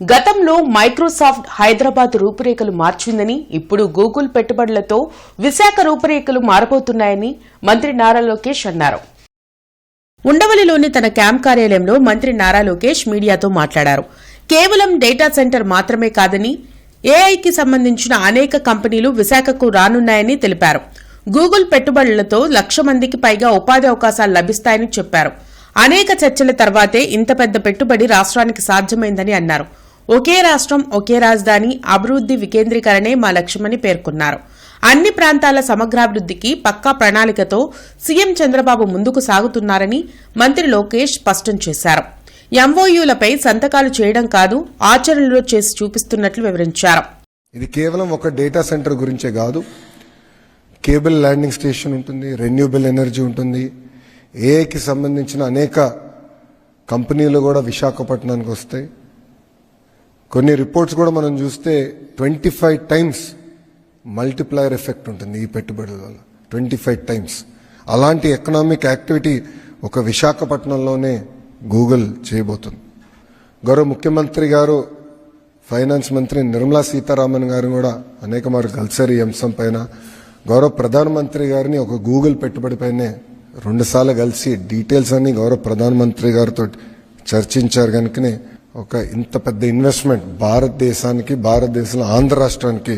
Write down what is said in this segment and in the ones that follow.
గతంలో మైక్రోసాఫ్ట్ హైదరాబాద్ రూపురేఖలు మార్చిందని ఇప్పుడు గూగుల్ పెట్టుబడులతో విశాఖ రూపురేఖలు మారబోతున్నాయని మంత్రి నారా లోకేష్ అన్నారు. ఉండవల్లిలోని తన క్యాంప్ కార్యాలయంలో మంత్రి నారా లోకేష్ మీడియాతో మాట్లాడారు. కేవలం డేటా సెంటర్ మాత్రమే కాదని ఏఐకి సంబంధించిన అనేక కంపెనీలు విశాఖకు రానున్నాయని తెలిపారు. గూగుల్ పెట్టుబడులతో లక్ష మందికి పైగా ఉపాధి అవకాశాలు లభిస్తాయని చెప్పారు. అనేక చర్చల తర్వాతే ఇంత పెద్ద పెట్టుబడి రాష్ట్రానికి సాధ్యమైందని అన్నారు. ఒకే రాష్ట్రం ఒకే రాజధాని అభివృద్ది వికేంద్రీకరణే మా లక్ష్యమని పేర్కొన్నారు. అన్ని ప్రాంతాల సమగ్రాభివృద్దికి పక్కా ప్రణాళికతో సీఎం చంద్రబాబు ముందుకు సాగుతున్నారని మంత్రి లోకేష్ స్పష్టం చేశారు. ఎంఓయూలపై సంతకాలు చేయడం కాదు ఆచరణలో చేసి చూపిస్తున్నట్లు వివరించారు. ఇది కేవలం ఒక డేటా సెంటర్ గురించే కాదు. కేబుల్ ల్యాండింగ్ స్టేషన్ ఉంటుంది రెన్యూబుల్ ఎనర్జీ ఉంటుంది. ఏఐకి సంబంధించిన అనేక కంపెనీలు కూడా విశాఖపట్నానికి వస్తాయి. కొన్ని రిపోర్ట్స్ కూడా మనం చూస్తే twenty five times multiplier effect ఉంటుంది ఈ పెట్టుబడుల వల్ల. ట్వంటీ ఫైవ్ టైమ్స్ అలాంటి ఎకనామిక్ యాక్టివిటీ ఒక విశాఖపట్నంలోనే గూగుల్ చేయబోతుంది. గౌరవ ముఖ్యమంత్రి గారు ఫైనాన్స్ మంత్రి నిర్మలా సీతారామన్ గారు కూడా అనేక మార్లు కలిసారు ఈ అంశం పైన. గౌరవ ప్రధానమంత్రి గారిని ఒక గూగుల్ పెట్టుబడిపైనే రెండుసార్లు కలిసి డీటెయిల్స్ అన్ని గౌరవ ప్రధానమంత్రి గారితో చర్చించారు కనుకనే ఒక ఇంత పెద్ద ఇన్వెస్ట్మెంట్ భారతదేశానికి భారతదేశంలో ఆంధ్ర రాష్ట్రానికి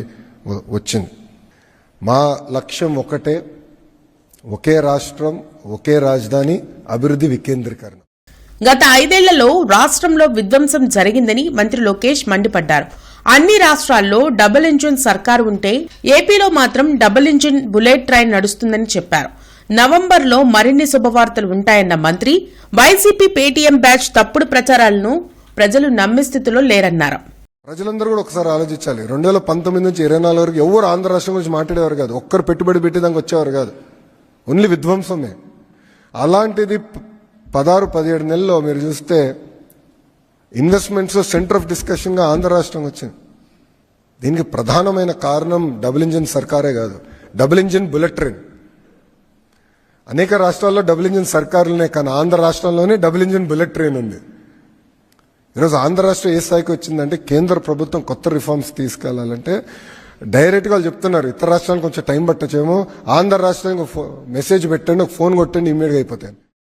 వచ్చింది. మా లక్ష్యం ఒకటే ఒకే రాష్ట్రం ఒకే రాజధాని అభివృద్ధి వికేంద్రీకరణ. గత ఐదేళ్ళలో రాష్ట్రంలో విధ్వంసం జరిగిందని మంత్రి లోకేష్ మండిపడ్డారు. అన్ని రాష్ట్రాల్లో డబుల్ ఇంజిన్ సర్కారు ఉంటే ఏపీలో మాత్రం డబుల్ ఇంజిన్ బుల్లెట్ ట్రైన్ నడుస్తుందని చెప్పారు. నవంబర్లో మరిన్ని శుభవార్తలు ఉంటాయన్న మంత్రి వైసీపీ పేటీఎం బ్యాచ్ తప్పుడు ప్రచారాలను ప్రజలు నమ్మే స్థితిలో లేరన్నారు. ప్రజలందరూ కూడా ఒకసారి ఆలోచించాలి. రెండు వేల పంతొమ్మిది నుంచి ఇరవై నాలుగు వరకు ఎవరు ఆంధ్ర రాష్ట్రం గురించి మాట్లాడేవారు కాదు. ఒక్కరు పెట్టుబడి పెట్టేదానికి వచ్చేవారు కాదు. ఓన్లీ విధ్వంసమే. అలాంటిది పదహారు పదిహేడు నెలల్లో మీరు చూస్తే ఇన్వెస్ట్మెంట్స్ సెంటర్ ఆఫ్ డిస్కషన్గా ఆంధ్ర రాష్ట్రం వచ్చింది. దీనికి ప్రధానమైన కారణం డబుల్ ఇంజిన్ సర్కారే కాదు. Double engine bullet train. అనేక రాష్ట్రాల్లో డబుల్ ఇంజిన్ సర్కారులనే కానీ ఆంధ్ర రాష్ట్రంలోనే డబుల్ ఇంజిన్ బుల్లెట్ ట్రైన్ ఉంది. ఈరోజు ఆంధ్ర రాష్ట్రం ఏ స్థాయికి వచ్చిందంటే కేంద్ర ప్రభుత్వం కొత్త రిఫార్మ్స్ తీసుకెళ్ళాలంటే డైరెక్ట్గా వాళ్ళు చెప్తున్నారు ఇతర రాష్ట్రానికి కొంచెం టైం పట్టచ్చేమో ఆంధ్ర రాష్ట్రానికి ఒక ఫో- మెసేజ్ పెట్టండి ఒక ఫోన్ కొట్టండి ఇమ్మీడియట్గా అయిపోతాయి